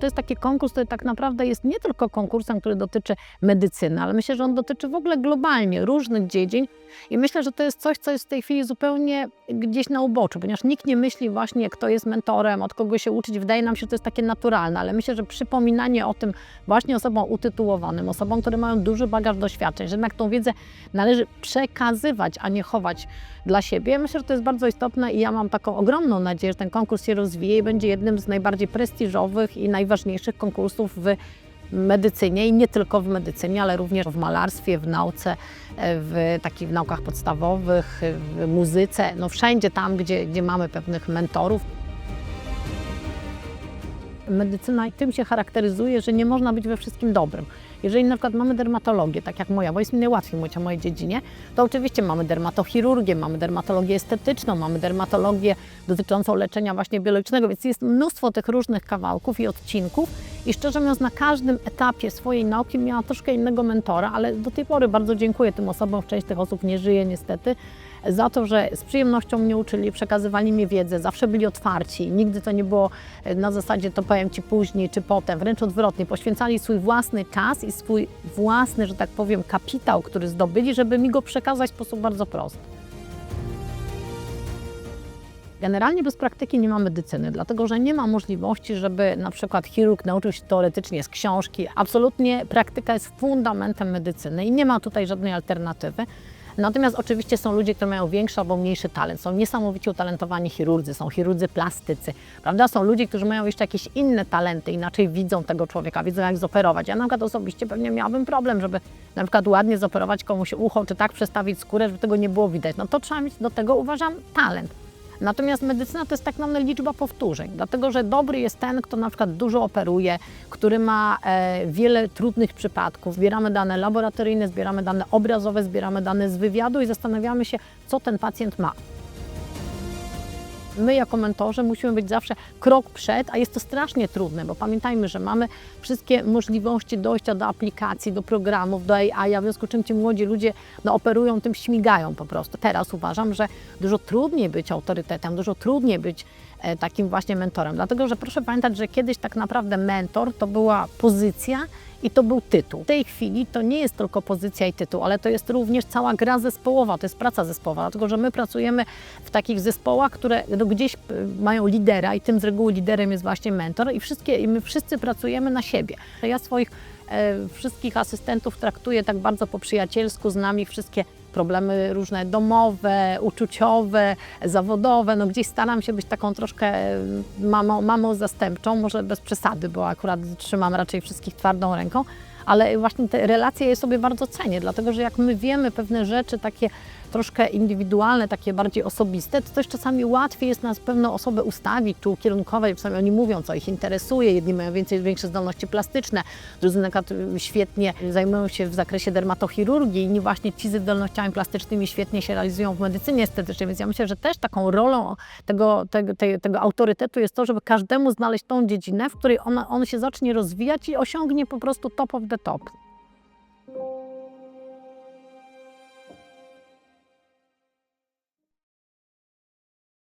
To jest taki konkurs, który tak naprawdę jest nie tylko konkursem, który dotyczy medycyny, ale myślę, że on dotyczy w ogóle globalnie różnych dziedzin i myślę, że to jest coś, co jest w tej chwili zupełnie gdzieś na uboczu, ponieważ nikt nie myśli właśnie, kto jest mentorem, od kogo się uczyć. Wydaje nam się, że to jest takie naturalne, ale myślę, że przypominanie o tym właśnie osobom utytułowanym, osobom, które mają duży bagaż doświadczeń, że jednak tą wiedzę należy przekazywać, a nie chować dla siebie. Myślę, że to jest bardzo istotne i ja mam taką ogromną nadzieję, że ten konkurs się rozwije i będzie jednym z najbardziej prestiżowych i najważniejszych konkursów w medycynie i nie tylko w medycynie, ale również w malarstwie, w nauce, w takich naukach podstawowych, w muzyce, no wszędzie tam, gdzie, gdzie mamy pewnych mentorów. Medycyna tym się charakteryzuje, że nie można być we wszystkim dobrym. Jeżeli na przykład mamy dermatologię, tak jak moja, bo jest mi najłatwiej mówić o mojej dziedzinie, to oczywiście mamy dermatochirurgię, mamy dermatologię estetyczną, mamy dermatologię dotyczącą leczenia właśnie biologicznego, więc jest mnóstwo tych różnych kawałków i odcinków i szczerze mówiąc na każdym etapie swojej nauki miałam troszkę innego mentora, ale do tej pory bardzo dziękuję tym osobom, część tych osób nie żyje niestety, za to, że z przyjemnością mnie uczyli, przekazywali mi wiedzę, zawsze byli otwarci. Nigdy to nie było e, na zasadzie to powiem Ci później czy potem, wręcz odwrotnie. Poświęcali swój własny czas i swój własny, że tak powiem, kapitał, który zdobyli, żeby mi go przekazać w sposób bardzo prosty. Generalnie bez praktyki nie ma medycyny, dlatego że nie ma możliwości, żeby na przykład chirurg nauczył się teoretycznie z książki. Absolutnie praktyka jest fundamentem medycyny i nie ma tutaj żadnej alternatywy. Natomiast oczywiście są ludzie, którzy mają większy albo mniejszy talent. Są niesamowicie utalentowani chirurdzy, są chirurdzy plastycy, prawda? Są ludzie, którzy mają jeszcze jakieś inne talenty, inaczej widzą tego człowieka, widzą jak zoperować. Ja na przykład osobiście pewnie miałabym problem, żeby na przykład ładnie zoperować komuś ucho, czy tak przestawić skórę, żeby tego nie było widać. No to trzeba mieć do tego, uważam, talent. Natomiast medycyna to jest tak naprawdę liczba powtórzeń, dlatego że dobry jest ten, kto na przykład dużo operuje, który ma e, wiele trudnych przypadków. Zbieramy dane laboratoryjne, zbieramy dane obrazowe, zbieramy dane z wywiadu i zastanawiamy się, co ten pacjent ma. My jako mentorzy musimy być zawsze krok przed, a jest to strasznie trudne, bo pamiętajmy, że mamy wszystkie możliwości dojścia do aplikacji, do programów, do AI, w związku z czym ci młodzi ludzie no, operują tym, śmigają po prostu. Teraz uważam, że dużo trudniej być autorytetem, dużo trudniej być e, takim właśnie mentorem, dlatego że proszę pamiętać, że kiedyś tak naprawdę mentor to była pozycja i to był tytuł. W tej chwili to nie jest tylko pozycja i tytuł, ale to jest również cała gra zespołowa, to jest praca zespołowa, dlatego że my pracujemy w takich zespołach, które no, gdzieś y, mają lidera i tym z reguły liderem jest właśnie mentor i, wszystkie, i my wszyscy pracujemy na siebie. Ja swoich e, wszystkich asystentów traktuję tak bardzo po przyjacielsku, znam ich wszystkie problemy różne domowe, uczuciowe, zawodowe. No gdzieś staram się być taką troszkę mamą, mamą zastępczą, może bez przesady, bo akurat trzymam raczej wszystkich twardą ręką, ale właśnie te relacje je sobie bardzo cenię, dlatego że jak my wiemy pewne rzeczy takie troszkę indywidualne, takie bardziej osobiste, to też czasami łatwiej jest nas pewną osobę ustawić czy ukierunkować, czasami oni mówią, co ich interesuje, jedni mają więcej, większe zdolności plastyczne, drudzy na przykład świetnie zajmują się w zakresie dermatochirurgii, inni właśnie ci ze zdolnościami plastycznymi świetnie się realizują w medycynie estetycznej, więc ja myślę, że też taką rolą tego, tego, tego, tego autorytetu jest to, żeby każdemu znaleźć tą dziedzinę, w której ona, on się zacznie rozwijać i osiągnie po prostu top of the top.